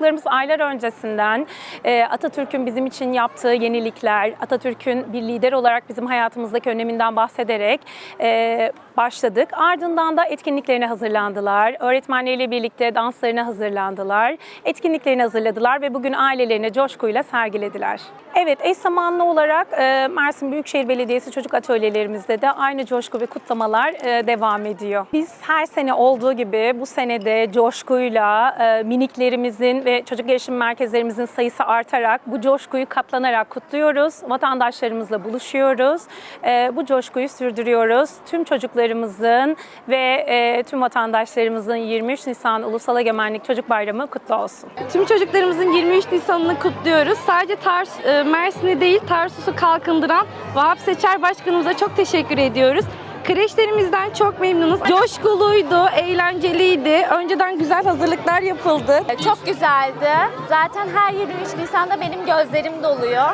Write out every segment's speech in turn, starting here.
Çocuklarımız aylar öncesinden Atatürk'ün bizim için yaptığı yenilikler, Atatürk'ün bir lider olarak bizim hayatımızdaki öneminden bahsederek e, başladık. Ardından da etkinliklerine hazırlandılar. Öğretmenleriyle birlikte danslarına hazırlandılar. Etkinliklerini hazırladılar ve bugün ailelerine coşkuyla sergilediler. Evet, eş zamanlı olarak e, Mersin Büyükşehir Belediyesi çocuk atölyelerimizde de aynı coşku ve kutlamalar e, devam ediyor. Biz her sene olduğu gibi bu senede coşkuyla miniklerimizin ve çocuk gelişim merkezlerimizin sayısı artarak bu coşkuyu katlanarak kutluyoruz. Vatandaşlarımızla buluşuyoruz. E, bu coşkuyu sürdürüyoruz. Tüm çocuklarımızın ve e, tüm vatandaşlarımızın 23 Nisan Ulusal Egemenlik Çocuk Bayramı kutlu olsun. Tüm çocuklarımızın 23 Nisan'ını kutluyoruz. Sadece Tars, e, Mersin'i değil Tarsus'u kalkındıran Vahap Seçer Başkanımıza çok teşekkür ediyoruz. Kreşlerimizden çok memnunuz. Coşkuluydu, eğlenceliydi. Önceden güzel hazırlıklar yapıldı. Çok güzeldi. Zaten her 23 Nisan'da benim gözlerim doluyor.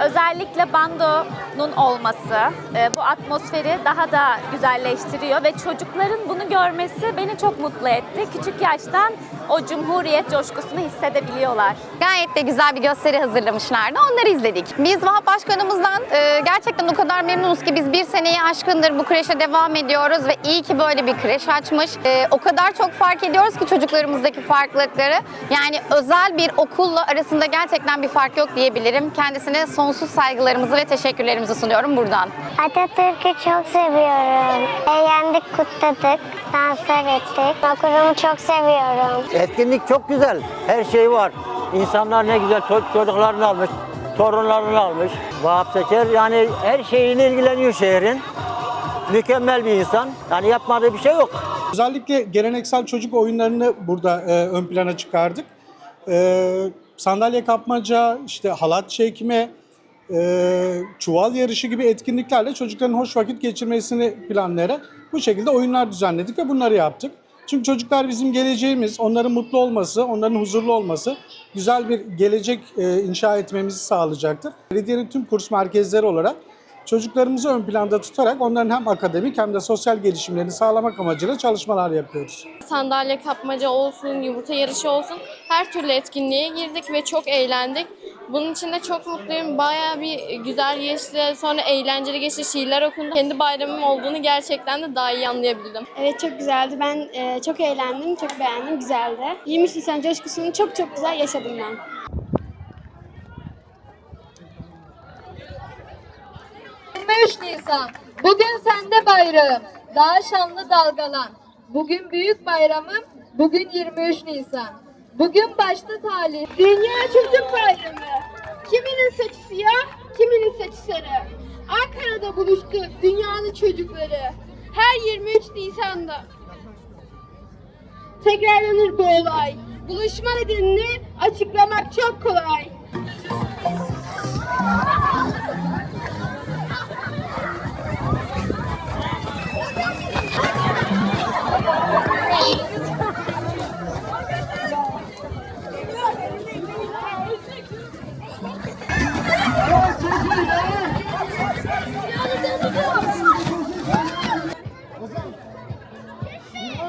Özellikle bandonun olması e, bu atmosferi daha da güzelleştiriyor ve çocukların bunu görmesi beni çok mutlu etti. Küçük yaştan o cumhuriyet coşkusunu hissedebiliyorlar. Gayet de güzel bir gösteri hazırlamışlardı. Onları izledik. Biz Vahap Başkanımızdan e, gerçekten o kadar memnunuz ki biz bir seneyi aşkındır bu kreşe devam ediyoruz ve iyi ki böyle bir kreş açmış. E, o kadar çok fark ediyoruz ki çocuklarımızdaki farklılıkları. Yani özel bir okulla arasında gerçekten bir fark yok diyebilirim. Kendisine sonsuz saygılarımızı ve teşekkürlerimizi sunuyorum buradan. Atatürk'ü çok seviyorum. Eğlendik, kutladık, danslar ettik. Okulumu çok seviyorum. Etkinlik çok güzel. Her şey var. İnsanlar ne güzel ço- çocuklarını almış, torunlarını almış. Vahap Seçer yani her şeyini ilgileniyor şehrin. Mükemmel bir insan. Yani yapmadığı bir şey yok. Özellikle geleneksel çocuk oyunlarını burada e, ön plana çıkardık. E, sandalye kapmaca, işte halat çekme, e, çuval yarışı gibi etkinliklerle çocukların hoş vakit geçirmesini planlayarak bu şekilde oyunlar düzenledik ve bunları yaptık. Çünkü çocuklar bizim geleceğimiz, onların mutlu olması, onların huzurlu olması güzel bir gelecek e, inşa etmemizi sağlayacaktır. Belediyenin tüm kurs merkezleri olarak çocuklarımızı ön planda tutarak onların hem akademik hem de sosyal gelişimlerini sağlamak amacıyla çalışmalar yapıyoruz. sandalye kapmaca olsun, yumurta yarışı olsun her türlü etkinliğe girdik ve çok eğlendik. Bunun için de çok mutluyum. Bayağı bir güzel geçti. Sonra eğlenceli geçti. Şiirler okundu. Kendi bayramım olduğunu gerçekten de daha iyi anlayabildim. Evet çok güzeldi. Ben e, çok eğlendim, çok beğendim. Güzeldi. 23 Nisan coşkusunu çok çok güzel yaşadım ben. Nisan. Bugün sende bayrağım. Daha şanlı dalgalan. Bugün büyük bayramım. Bugün 23 Nisan. Bugün başta talih. Dünya Çocuk Bayramı. Saçı siyah, kiminin saçı sarı. Ankara'da buluştu dünyanın çocukları. Her 23 Nisan'da. Tekrarlanır bu olay. Buluşma nedenini açıklamak çok kolay.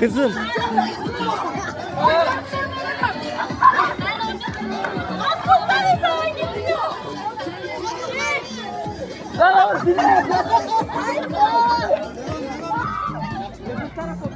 Kızım. Lan oğlum bir tarafa